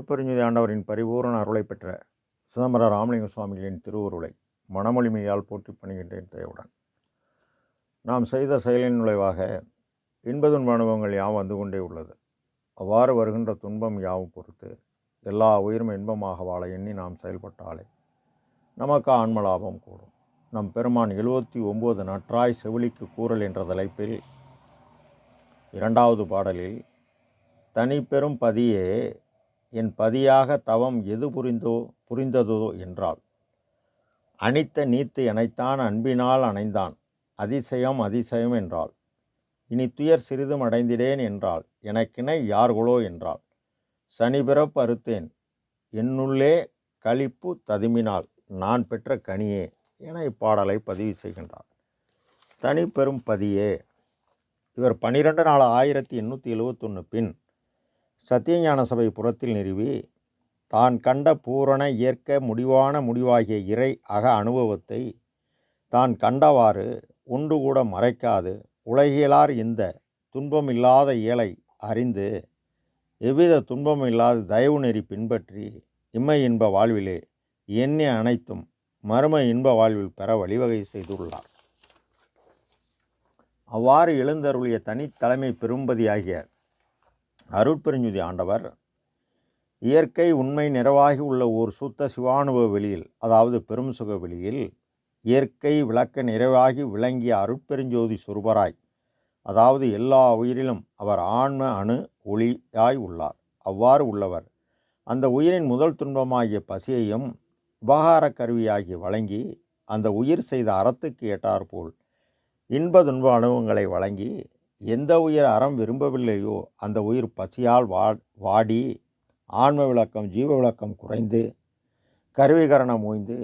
அருட்பெருஞ்சுதி ஆண்டவரின் பரிபூரண அருளை பெற்ற சிதம்பர ராமலிங்க சுவாமிகளின் திருவுருளை மனமொழிமையால் போற்றி பணிகின்றேன் தேவுடன் நாம் செய்த செயலின் நுழைவாக இன்பதுன் அனுபவங்கள் யாவும் வந்து கொண்டே உள்ளது. அவ்வாறு வருகின்ற துன்பம் யாவும் பொறுத்து எல்லா உயிரும் இன்பமாக வாழ எண்ணி நாம் செயல்பட்டாலே நமக்கு ஆன்ம லாபம் கூடும். நம் பெருமான் எழுபத்தி ஒம்பது நற்றாய் செவிலிக்கு கூறல் என்ற தலைப்பில் இரண்டாவது பாடலில் தனிப்பெரும் பதியே என் பதியாக தவம் எது புரிந்தோ புரிந்ததோ என்றால் அணித்த நீத்து எனைத்தான் அன்பினால் அணைந்தான். அதிசயம் அதிசயம் என்றாள். இனி துயர் சிறிதும் அடைந்திடேன் என்றால் எனக்கினை யார்களோ என்றாள். சனி பிறப்பு அறுத்தேன். என்னுள்ளே களிப்பு ததுமினால் நான் பெற்ற கனியே என இப்பாடலை பதிவு செய்கின்றார் தனி பெரும் பதியே. இவர் பன்னிரெண்டு நாலு ஆயிரத்தி எண்ணூற்றி எழுவத்தொன்று பின் சத்தியஞான சபை புறத்தில் நிறுவி தான் கண்ட பூரண இயற்க முடிவான முடிவாகிய இறை அக அனுபவத்தை தான் கண்டவாறு ஒன்று கூட மறைக்காது உலகியலார் இந்த துன்பமில்லாத இயலை அறிந்து எவ்வித துன்பமும் இல்லாத தயவு நெறி பின்பற்றி இம்மை இன்ப வாழ்விலே எண்ணி அனைத்தும் மர்ம இன்ப வாழ்வில் பெற வழிவகை செய்துள்ளார். அவ்வாறு எழுந்தருளிய தனித்தலைமை பெரும்பதியாகிய அருட்பெருஞ்சுதி ஆண்டவர் இயற்கை உண்மை நிறைவாகி உள்ள ஓர் சுத்த சிவானுபவ வெளியில் அதாவது பெரும் சுக வெளியில் இயற்கை விளக்க நிறைவாகி விளங்கிய அருட்பெருஞ்சோதி சொருபராய் அதாவது எல்லா உயிரிலும் அவர் ஆன்ம அணு ஒளியாய் உள்ளார். அவ்வாறு உள்ளவர். அந்த உயிரின் முதல் துன்பமாகிய பசியையும் உபகார கருவியாகி வழங்கி அந்த உயிர் செய்த அறத்துக்கு ஏற்றாற்போல் இன்ப துன்ப அனுபவங்களை வழங்கி எந்த உயிர் அறம் விரும்பவில்லையோ அந்த உயிர் பசியால் வா வாடி ஆன்ம விளக்கம் ஜீவ விளக்கம் குறைந்து கருவிகரணம் ஓய்ந்து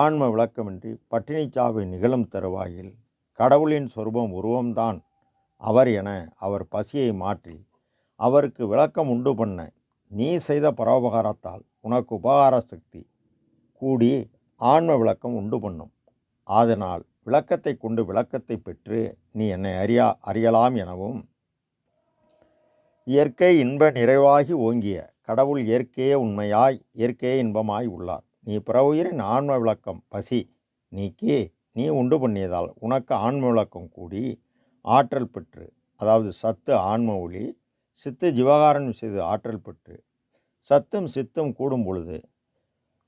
ஆன்ம விளக்கமின்றி பட்டினிச்சாவு நிகழும் தருவாயில் கடவுளின் சொரூபம் உருவம்தான் அவர் என அவர் பசியை மாற்றி அவருக்கு விளக்கம் உண்டு பண்ண நீ செய்த பரோபகாரத்தால் உனக்கு உபகார சக்தி கூடி ஆன்ம விளக்கம் உண்டு பண்ணும். அதனால் விளக்கத்தை கொண்டு விளக்கத்தை பெற்று நீ என்னை அறியா அறியலாம் எனவும் இயற்கை இன்ப நிறைவாகி ஓங்கிய கடவுள் இயற்கையே உண்மையாய் இயற்கையே இன்பமாய் உள்ளார். நீ பிற உயிரின் ஆன்ம விளக்கம் பசி நீக்கி நீ உண்டு பண்ணியதால் உனக்கு ஆன்ம விளக்கம் கூடி ஆற்றல் பெற்று அதாவது சத்து ஆன்ம ஒளி சித்து ஜீவகாரணம் செய்து ஆற்றல் பெற்று சத்தும் சித்தும் கூடும் பொழுது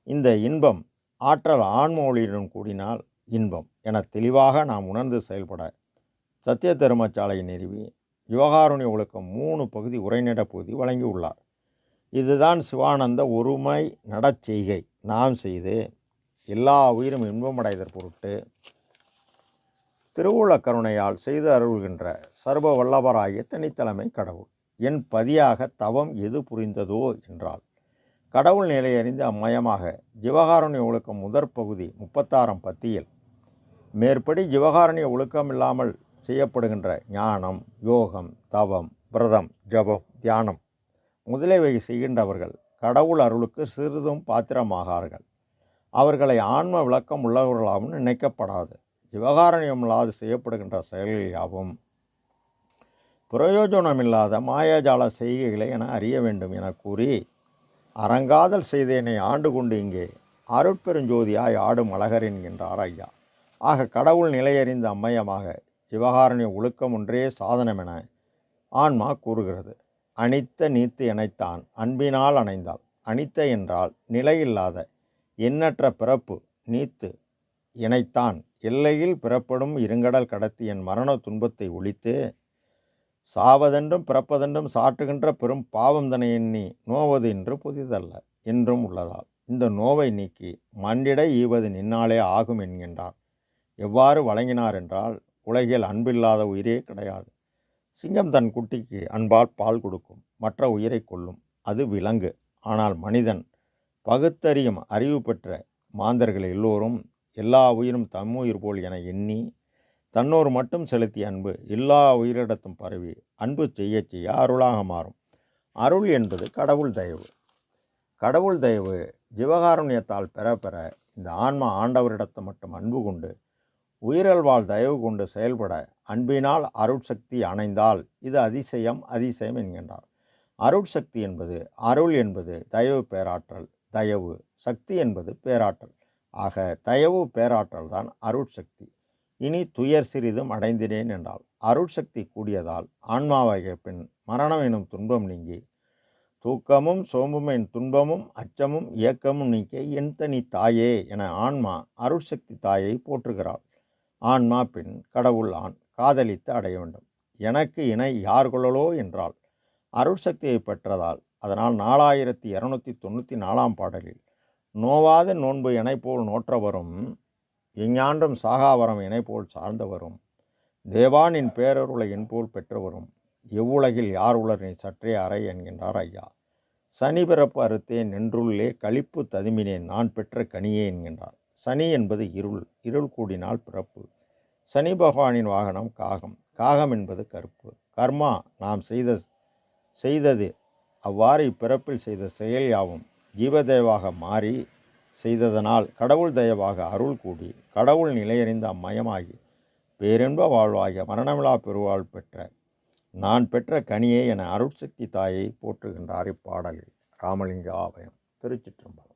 இந்த இன்பம் ஆற்றல் ஆன்ம ஒளியுடன் கூடினால் இன்பம் என தெளிவாக நாம் உணர்ந்து செயல்பட சத்திய தர்மசாலையை நிறுவி யுவகாருண்ய ஒழுக்கம் மூணு பகுதி உரைநட பகுதி வழங்கியுள்ளார். இதுதான் சிவானந்த ஒருமை நடச்செய்கை நாம் செய்து எல்லா உயிரும் இன்பமடைதற் பொருட்டு திருவுள்ள கருணையால் செய்து அருள்கின்ற சர்வ வல்லவராகிய தனித்தலைமை கடவுள். என் பதியாக தவம் எது புரிந்ததோ என்றால் கடவுள் நிலையறிந்து அம்மயமாக ஜீவகாருண்ய ஒழுக்கம் முதற் பகுதி முப்பத்தாறாம் பத்தியில் மேற்படி ஜிவகாரணிய ஒழுக்கம் இல்லாமல் செய்யப்படுகின்ற ஞானம் யோகம் தவம் விரதம் ஜபம் தியானம் முதலியவை செய்கின்றவர்கள் கடவுள் அருளுக்கு சிறிதும் பாத்திரமாகார்கள். அவர்களை ஆன்ம விளக்கம் உள்ளவர்களாகவும் நினைக்கப்படாது. விவகாரணியம் இல்லாது செய்யப்படுகின்ற செயல்கள் யாவும்? பிரயோஜனமில்லாத மாயாஜால செய்கைகளை என அறிய வேண்டும் என கூறி அறங்காதல் செய்தேனை ஆண்டு கொண்டு இங்கே அருட்பெருஞ்சோதியாய் ஆடும் அழகர் என்கின்றார் ஐயா. ஆக கடவுள் நிலையறிந்த அம்மையமாக சிவகாரணிய ஒழுக்கம் ஒன்றே சாதனம் என ஆன்மா கூறுகிறது. அனித்த நீத்து இணைத்தான் அன்பினால் அணைந்தாள். அனித்த என்றால் நிலையில்லாத எண்ணற்ற பிறப்பு நீத்து இணைத்தான் எல்லையில் பிறப்படும் இருங்கடல் கடத்தி என் மரண துன்பத்தை ஒழித்து சாவதென்றும் பிறப்பதென்றும் சாட்டுகின்ற பெரும் பாவம் தனை எண்ணி நோவது என்று புதிதல்ல என்றும் உள்ளதால். இந்த நோவை நீக்கி மண்டிட ஈவது நின்னாலே ஆகும் என்கின்றார் எவ்வாறு வழங்கினார் என்றால் உலகில் அன்பில்லாத உயிரே கிடையாது. சிங்கம் தன் குட்டிக்கு அன்பால் பால் கொடுக்கும் மற்ற உயிரை கொல்லும். அது விலங்கு. ஆனால் மனிதன் பகுத்தறியும் அறிவு பெற்ற மாந்தர்கள் எல்லோரும் எல்லா உயிரும் தம்முயிர் போல் என எண்ணி தன்னோர் மட்டும் செலுத்திய அன்பு எல்லா உயிரிடத்தும் பரவி அன்பு செய்ய செய்ய அருளாக மாறும். அருள் என்பது கடவுள் தயவு. கடவுள் தயவு ஜீவகாருண்யத்தால் பெற பெற இந்த ஆன்மா ஆண்டவரிடத்தை மட்டும் அன்பு கொண்டு உயிரல்வாழ் தயவு கொண்டு செயல்பட அன்பினால் அருட்சக்தி அணைந்தால் இது அதிசயம் அதிசயம் என்கின்றார். அருட்சக்தி என்பது அருள் என்பது தயவு பேராற்றல் தயவு சக்தி என்பது பேராற்றல். ஆக தயவு பேராற்றல் தான் அருட்சக்தி. இனி துயர் சிறிதும் அடைந்தினேன் என்றால் அருட்சக்தி கூடியதால் ஆன்மாவாகிய பின் மரணம் எனும் துன்பம் நீங்கி தூக்கமும் சோம்பும் என் துன்பமும் அச்சமும் இயக்கமும் நீக்க என் தனி தாயே என ஆன்மா அருட்சக்தி தாயை போற்றுகிறாள். ஆன்மா பின் கடவுள் ஆண் காதலித்து அடைய வேண்டும். எனக்கு இணை யார் கொள்ளலோ என்றால் அருட்சக்தியை பெற்றதால் அதனால் நாலாயிரத்தி இரநூத்தி தொண்ணூற்றி நாலாம் பாடலில் நோவாத நோன்பு இணைப்போல் நோற்றவரும் எஞ்ஞாண்டும் சாகாவரம் இணைப்போல் சார்ந்தவரும் தேவானின் பேரருளை என்போல் பெற்றவரும் எவ்வுலகில் யார் உலர் நீ சற்றே அறை என்கின்றார் ஐயா. சனி பிறப்பு அறுத்தேன் நின்றுள்ளே கழிப்பு ததுமினேன் நான் பெற்ற கனியே என்கின்றார். சனி என்பது இருள் இருள் கூடினால் பிறப்பு. சனி பகவானின் வாகனம் காகம். காகம் என்பது கருப்பு கர்மா நாம் செய்த செய்தது. அவ்வாறு இப்பிறப்பில் செய்த செயல் யாவும். ஜீவதேவாக மாறி செய்ததனால் கடவுள் தயவாக அருள் கூடி கடவுள் நிலையறிந்த அம்மயமாகி பேரின்ப வாழ்வாகிய மரணமிழா பெருவாழ் பெற்ற நான் பெற்ற கனியே என அருட்சக்தி தாயை போற்றுகின்றார் இப்பாடலில். ராமலிங்க ஆபயம் திருச்சிற்றம்பலம்.